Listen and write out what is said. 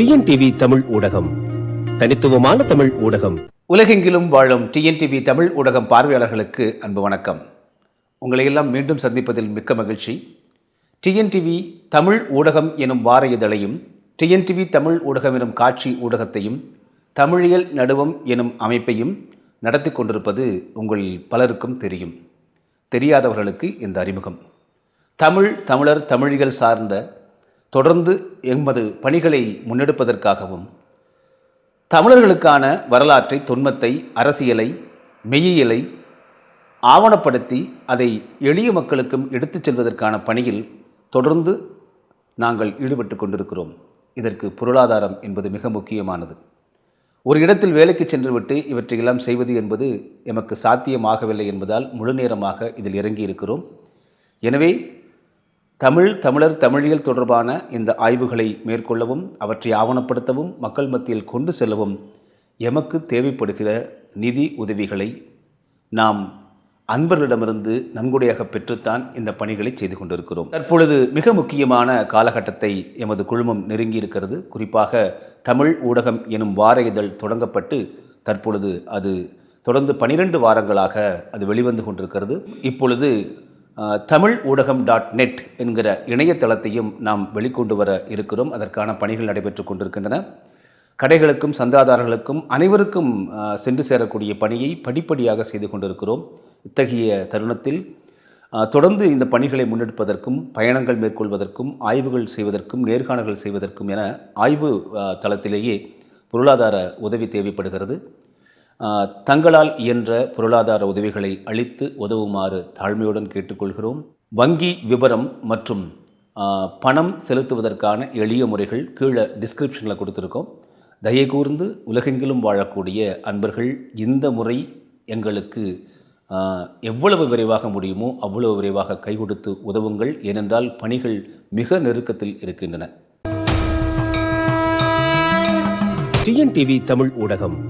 TNTV Tamil ஊடகம். தனித்துவமான தமிழ் ஊடகம். உலகெங்கிலும் வாழும் டிஎன்டிவி தமிழ் ஊடகம் பார்வையாளர்களுக்கு அன்பு வணக்கம். உங்களை எல்லாம் மீண்டும் சந்திப்பதில் மிக்க மகிழ்ச்சி. டிஎன்டிவி தமிழ் ஊடகம் எனும் வார இதழையும் டிஎன்டிவி தமிழ் ஊடகம் எனும் காட்சி ஊடகத்தையும் தமிழியல் நடுவம் எனும் அமைப்பையும் நடத்தி கொண்டிருப்பது உங்கள் பலருக்கும் தெரியும். தெரியாதவர்களுக்கு இந்த அறிமுகம். தமிழ் தமிழர் தமிழிகள் சார்ந்த தொடர்ந்து எமது பணிகளை முன்னெடுப்பதற்காகவும் தமிழர்களுக்கான வரலாற்றை தொன்மத்தை அரசியலை மெய்யியலை ஆவணப்படுத்தி அதை எளிய மக்களுக்கும் எடுத்துச் செல்வதற்கான பணியில் தொடர்ந்து நாங்கள் ஈடுபட்டு கொண்டிருக்கிறோம். இதற்கு பொருளாதாரம் என்பது மிக முக்கியமானது. ஒரு இடத்தில் வேலைக்கு சென்றுவிட்டு இவற்றையெல்லாம் செய்வது என்பது எமக்கு சாத்தியமாகவில்லை என்பதால் முழு நேரமாக இதில் இறங்கி இருக்கிறோம் எனவே தமிழ் தமிழர் தமிழியல் தொடர்பான இந்த ஆய்வுகளை மேற்கொள்ளவும் அவற்றை ஆவணப்படுத்தவும் மக்கள் மத்தியில் கொண்டு செல்லவும் எமக்கு தேவைப்படுகிற நிதி உதவிகளை நாம் அன்பர்களிடமிருந்து நன்கொடையாக பெற்றுத்தான் இந்த பணிகளை செய்து கொண்டிருக்கிறோம். தற்பொழுது மிக முக்கியமான காலகட்டத்தை எமது குழுமம் நெருங்கி இருக்கிறது குறிப்பாக தமிழ் ஊடகம் எனும் வார இதழ் தொடங்கப்பட்டு தற்பொழுது அது தொடர்ந்து பனிரெண்டு வாரங்களாக அது வெளிவந்து கொண்டிருக்கிறது. இப்பொழுது தமிழ் ஊடகம் டாட் நெட் என்கிற இணையதளத்தையும் நாம் வெளிக்கொண்டு வர இருக்கிறோம். அதற்கான பணிகள் நடைபெற்று கொண்டிருக்கின்றன. கடைகளுக்கும் சந்தாதாரர்களுக்கும் அனைவருக்கும் சென்று சேரக்கூடிய பணியை படிப்படியாக செய்து கொண்டிருக்கிறோம். இத்தகைய தருணத்தில் தொடர்ந்து இந்த பணிகளை முன்னெடுப்பதற்கும் பயணங்கள் மேற்கொள்வதற்கும் ஆய்வுகள் செய்வதற்கும் நேர்காணல்கள் செய்வதற்கும் என ஆய்வு தளத்திலேயே பொருளாதார உதவி தேவைப்படுகிறது. தங்களால் இயன்ற பொருளாதார உதவிகளை அளித்து உதவுமாறு தாழ்மையுடன் கேட்டுக்கொள்கிறோம். வங்கி விவரம் மற்றும் பணம் செலுத்துவதற்கான எளிய முறைகள் கீழே டிஸ்கிரிப்ஷனில் கொடுத்துருக்கோம். தயை கூர்ந்து உலகெங்கிலும் வாழக்கூடிய அன்பர்கள் இந்த முறை எங்களுக்கு எவ்வளவு விரைவாக முடியுமோ அவ்வளவு விரைவாக கை கொடுத்து உதவுங்கள். ஏனென்றால் பணிகள் மிக நெருக்கத்தில் இருக்கின்றன. டிஎன்டிவி தமிழ் ஊடகம்.